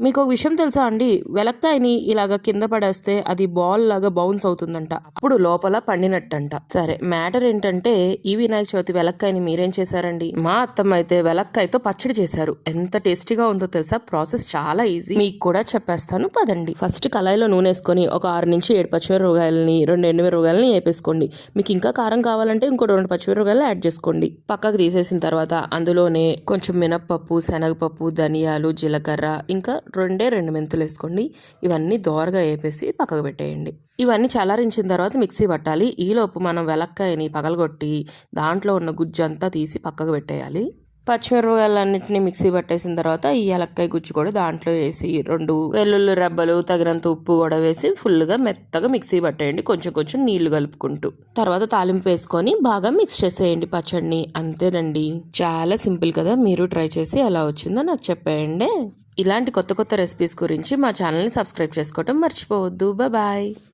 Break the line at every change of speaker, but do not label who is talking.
మీకు ఒక విషయం తెలుసా అండి? వెలక్కాయని ఇలాగ కింద పడేస్తే అది బాల్ లాగా బౌన్స్ అవుతుందంట. అప్పుడు లోపల పండినట్టంట. సరే మ్యాటర్ ఏంటంటే ఈ వినాయక చవితి వెలక్కాయని మీరేం చేశారండి? మా అత్తమ్మ అయితే వెలక్కాయతో పచ్చడి చేశారు. ఎంత టేస్టీగా ఉందో తెలుసా? ప్రాసెస్ చాలా ఈజీ. మీకు కూడా చెప్పేస్తాను పదండి. ఫస్ట్ కళాయిలో నూనె వేసుకొని ఒక ఆరు నుంచి ఏడు పచ్చిమిరపకాయలని రెండు ఎండుమిరపకాయలని వేపేసుకోండి. మీకు ఇంకా కారం కావాలంటే ఇంకో రెండు పచ్చిమిరపకాయలు యాడ్ చేసుకోండి. పక్కకు తీసేసిన తర్వాత అందులోనే కొంచెం మినప్పప్పు శనగపప్పు ధనియాలు జీలకర్ర ఇంకా రెండే రెండు మెంతులు వేసుకోండి. ఇవన్నీ దోరగా వేపేసి పక్కకు పెట్టేయండి. ఇవన్నీ చల్లారించిన తర్వాత మిక్సీ పట్టాలి. ఈలోపు మనం వెలక్కాయని పగలగొట్టి దాంట్లో ఉన్న గుజ్జంతా తీసి పక్కకు పెట్టేయాలి. పచ్చిమిరపకాయలన్నింటినీ మిక్సీ పట్టేసిన తర్వాత ఈ ఏలక్కాయ గుజ్జు కూడా దాంట్లో వేసి రెండు వెల్లుల్లి రెబ్బలు తగినంత ఉప్పు కూడా వేసి ఫుల్గా మెత్తగా మిక్సీ పట్టేయండి. కొంచెం కొంచెం నీళ్ళు కలుపుకుంటూ. తర్వాత తాలింపు వేసుకొని బాగా మిక్స్ చేసేయండి పచ్చడిని. అంతేనండి. చాలా సింపుల్ కదా. మీరు ట్రై చేసి ఎలా వచ్చిందో నాకు చెప్పేయండి. ఇలాంటి కొత్త కొత్త రెసిపీస్ గురించి మా ఛానల్ని సబ్స్క్రైబ్ చేసుకోవటం మర్చిపోవద్దు. బాయ్.